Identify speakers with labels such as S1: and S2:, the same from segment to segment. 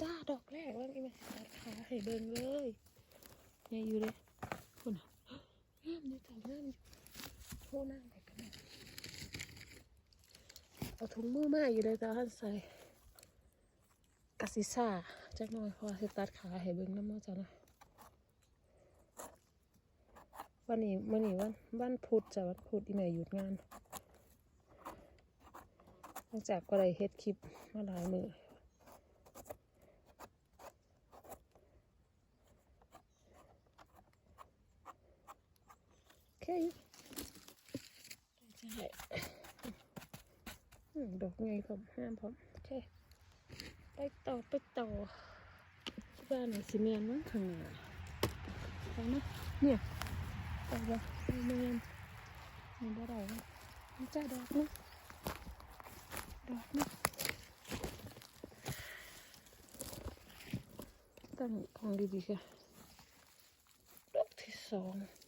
S1: จ้าดอกแรกแล้วนี่มาตัดขาให้เบิ่งเลยเนี่ยอยู่เลยคุณอะงามอยู่จ้างามอยู่โทษนั่งไปกันเอาถุงมือมาอยู่เลยจ้าท่านใส่กะสิซ่าจักหน่อยพอสิตัดขาให้เบิ่งน้ำมาจ้านะวันนี้วันนี้วันวันพุธจ้ะวันพุธอีแม่หยุดงานหลังจากก็ได้เฮ็ดคลิปมาหลายมือ โอเคได้อืมดอกไงผมห้ามผมโอเค ไปต่อไปต่อที่บ้านไหนซีเมนมั้งข้างหน้าไปนะเนี่ยไปบ่ไปเมียนมันบ่ได้นะมันจ้าดอกนะดอกนะตั้งของดีๆค่ะดอกที่สองโ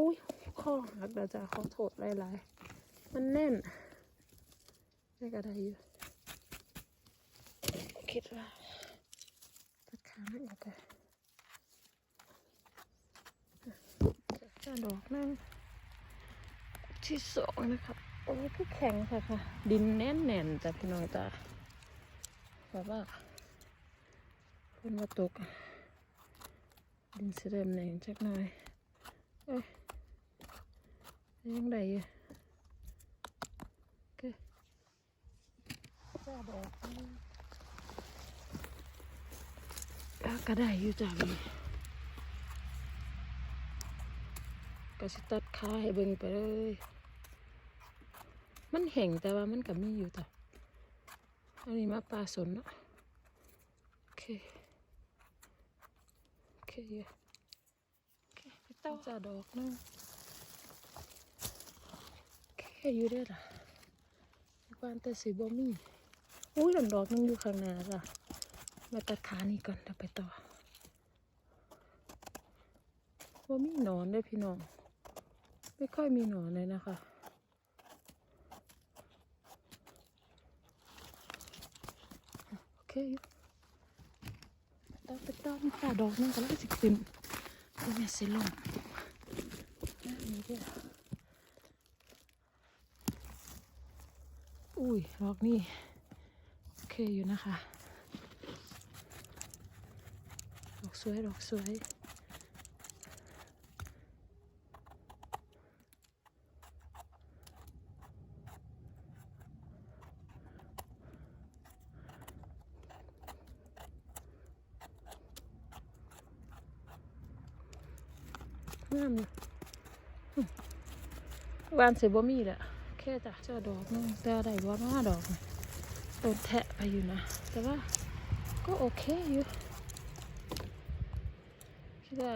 S1: อุ้ยข้อหักแล้วจ้าขอโทษหลายๆมันแน่นได้ก็ได้อยู่คิดว่าตัดขาไม่ออกเลยจะดอกนั่งที่สองนะครับโอ้พี่แข็งค่ะค่ะ ดินแน่นแน่นจ้ะพี่น้องจ้ะแบบว่าคนมาตกดินเสเริ่มแหน่งจักหน่อยเอ้ย ยังไงอยู่โอเคจ้าดอกนี่อะก็ได้อยู่จ้ะพี่ก็สิตัดขาให้เบิ่งไปเลย มันแห้งแต่ว่ามันก็มีอยู่แต่อันนี้มาปลาสนเนาะโอเคโอเคโอเคไปต่อจะดอกนึง อยู่ได้ล่ะกวานแต่สีบ่มีอุ้ยดอกดอกนึงอยู่ข้างหน้าจ้ะมาตัดขานี่ก่อนเดี๋ยวไปต่อบ่มีหนอนเด้พี่น้อง ไม่ค่อยมีหนอนเลยนะคะโอเคต่อไปต่อมีป่าดอกนึงก็แล้วสิขึ้นเป็นแม่สิลมอะนี่เด้อ อุ้ยดอกนี่ โอเคอยู่นะคะดอกสวยดอกสวยงามอยู่วานเสีบ่มีแหละ แค่จ้ะเจ้าดอกนึงแต่ได้บ่มาดอกโดนแทะไปอยู่นะ แต่ว่าก็โอเคอยู่คิดว่า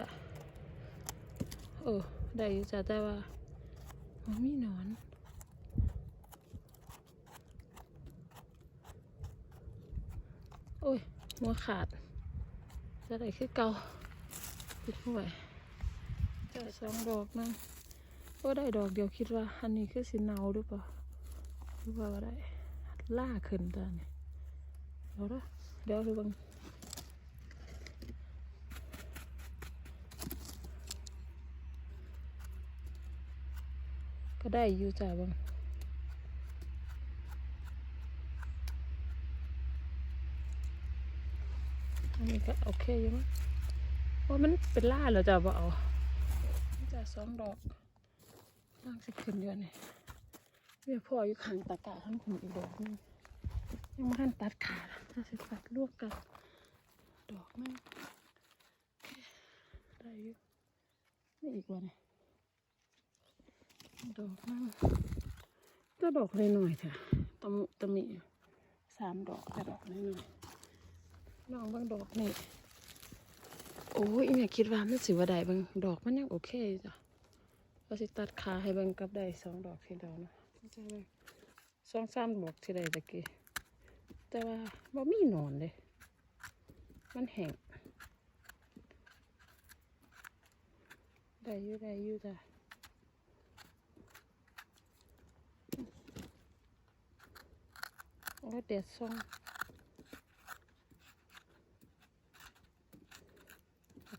S1: เออได้อยู่จ้ะแต่ว่ามันมีหนอนโอ้ยหัวขาด จะได้คือเกาปิดห่วยจะสองดอกนะ ก็ได้ดอกเดียวคิดว่า อันนี้คือสิเนาหรือเปล่าหรือว่าอะไรล่าขึ้นตาเนี่ยเดี๋ยวนะเดี๋ยวดูบังก็ได้อยู่จ้าบังอันนี้ก็โอเคอยู่มั้งว่ามันเป็นล่าเหรอจ้าบ่เอาจะสองดอก นั่งสิขึ้นเดือนนี่เมียพ่ออยู่ข้างตะกร้าทั้งขุนอีกดอกนึงยังไม่ทันตัดขาดน่าสิตัดลวกกัน ดอกนั่ได้อยู่นี่อีกวันนี่ดอกนั่ก็ดอกเลยหน่อยเถอะตะมุตะมิสามดอกแต่ดอกเลยหน่อยๆน้องบางดอกนี่โอ้ยอีแม่คิดว่ามันสิว่าได้บางดอกมันยังโอเคจ้ะ ก็สิตัดขาให้เบิ่งกับได้สองดอกที่เดียวนะจะได้สองสามดอกที่ใดตะกี้แต่ว่าบ่มีนอนเลยมันแห้งได้ยู่ได้ยู่จ้ะโอ้เด็ดซ่อง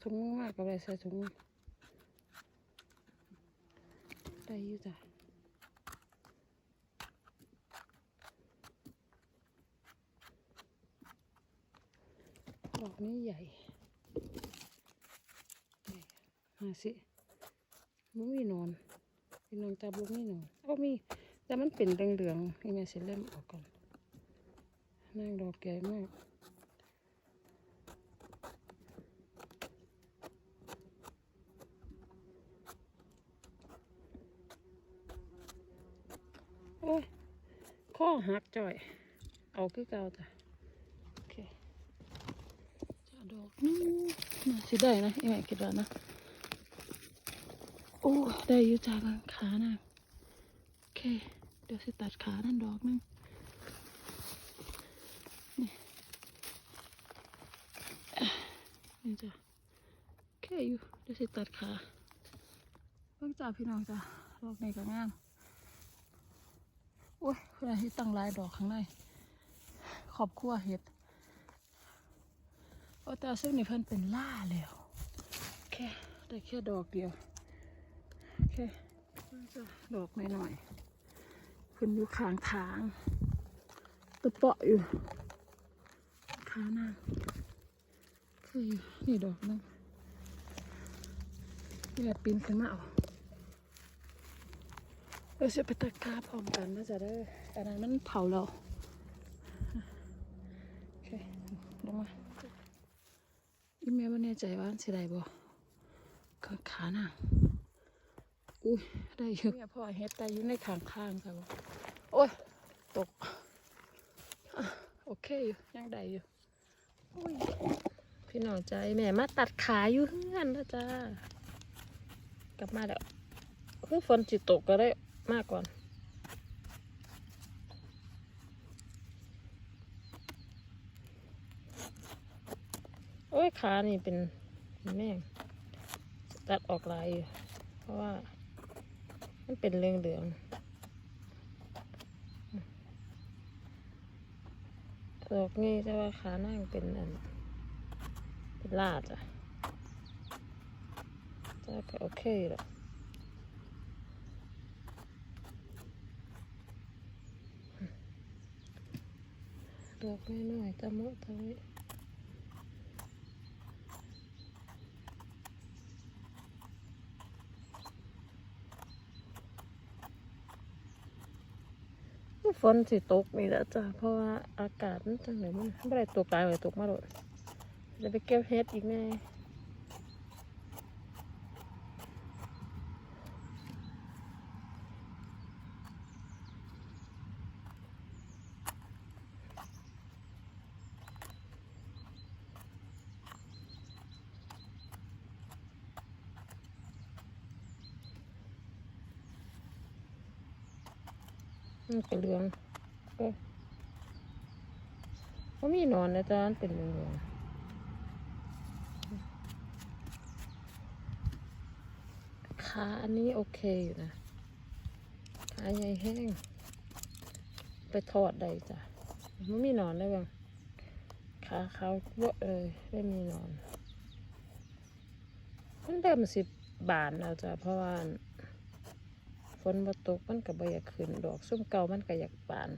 S1: ถุงมากกับอะไรใส่ถุง ได้อยู่จ้ะดอกนี้ใหญ่ใหญ่หาสิมันมีนอนเป็นนอนจับลูกนี่หนอนเอามี แต่มันเป็นเหลืองๆนี่แม่สิเริ่มออกก่อนนั่งดอกใหญ่มาก โอ้ยข้อ หักจ่อย เอาคือเก่าจ้ะโอเคจะดอกนึงน่าสิได้นะอีแม่คิดว่านะโอ้ได้อยู่จ้าบางขานะโอเค เดี๋ยวสิตัดขานั่นดอกนึงนี่นี่จ้ะโอเคอยู่เดี๋ยวสิตัดขาเบิ่งจ้าพี่น้องจ้ะดอกในก็งาม โอ้ยเพื่อที่ตั้งลายดอกข้างในขอบครัวเห็ดโอ้แต่ซึ่งนี่เพิ่นเป็นล่าแล้วแค่ได้แค่ดอกเดียวโอเคน่าจะดอกหน่อยๆขึ้นอยู่ข้างทางตะเปาะอยู่ขาหน้าคืออยู่นี่ดอกนึงนี่แหละปีนขึ้นมาเอา เราจะไปตะกร้าพร้อมกันนะจ๊ะเด้ออันนั้นมันเผาเราโอเคลงมาอีเมลว่าแน่ใจว่าสิได้บ่ขาขาหนังอุ้ยได้อยู่เนี่ยพ่อเฮ็ดได้อยู่ในข้างข้างๆค่ะบ่โอ้ยตกอะโอเคอยู่ยังได้อยู่อุ้ยพี่น้องใจแม่มาตัดขาอยู่เฮือนนะจ้ากลับมาแล้วคือฝนจิตกก็ได้ มากก่อน โอ้ยขานี่เป็นเป็นแม่งตัดออกลายอยู่ เพราะว่า มันเป็นเรื่องเหลืองๆดอกนี่แต่ว่าขานั่งเป็นอันเป็นลาดอะแต่ก็โอเคหรอก ดอกน้อยๆตะมุตะวิฝนสิตกนี่แหละจ้ะเพราะว่าอากาศมันจังเลยมันไม่ได้ตกตายเลยตกมาโดดจะไปเก็บเฮ็ดอีกแน่ มันก็เหลืองเอ้ยเขามีนอนนะจ๊ะเป็นเหลืองขาอันนี้โอเคอยู่นะขาใหญ่แห้ง ไปทอดได้จ้ะมันมีนอนได้บ้างขาเขาเวอะเลยไม่มีนอนมันเริ่มสิบบานแล้วจ้ะเพราะว่า นบ่ตกมันก็บ่อยากขึ้นดอกส้มเก่ามันก็อยากบาน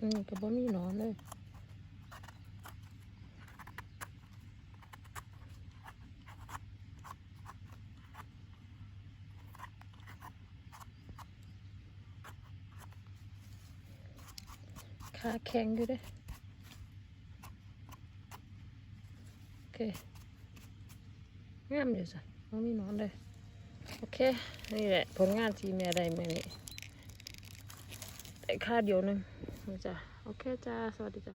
S1: อืมก็บ่มีหนอนเลย ขาแข็งอยู่ด้โอเคงามอยู่จ้ะไม่มีนอนเลยโอเค นี่แหละ ผลงานที่แม่ได้เมื่นี่แต่ค่าเดียวนึงจ้ะโอเคจ้า สวัสดีจ้ะ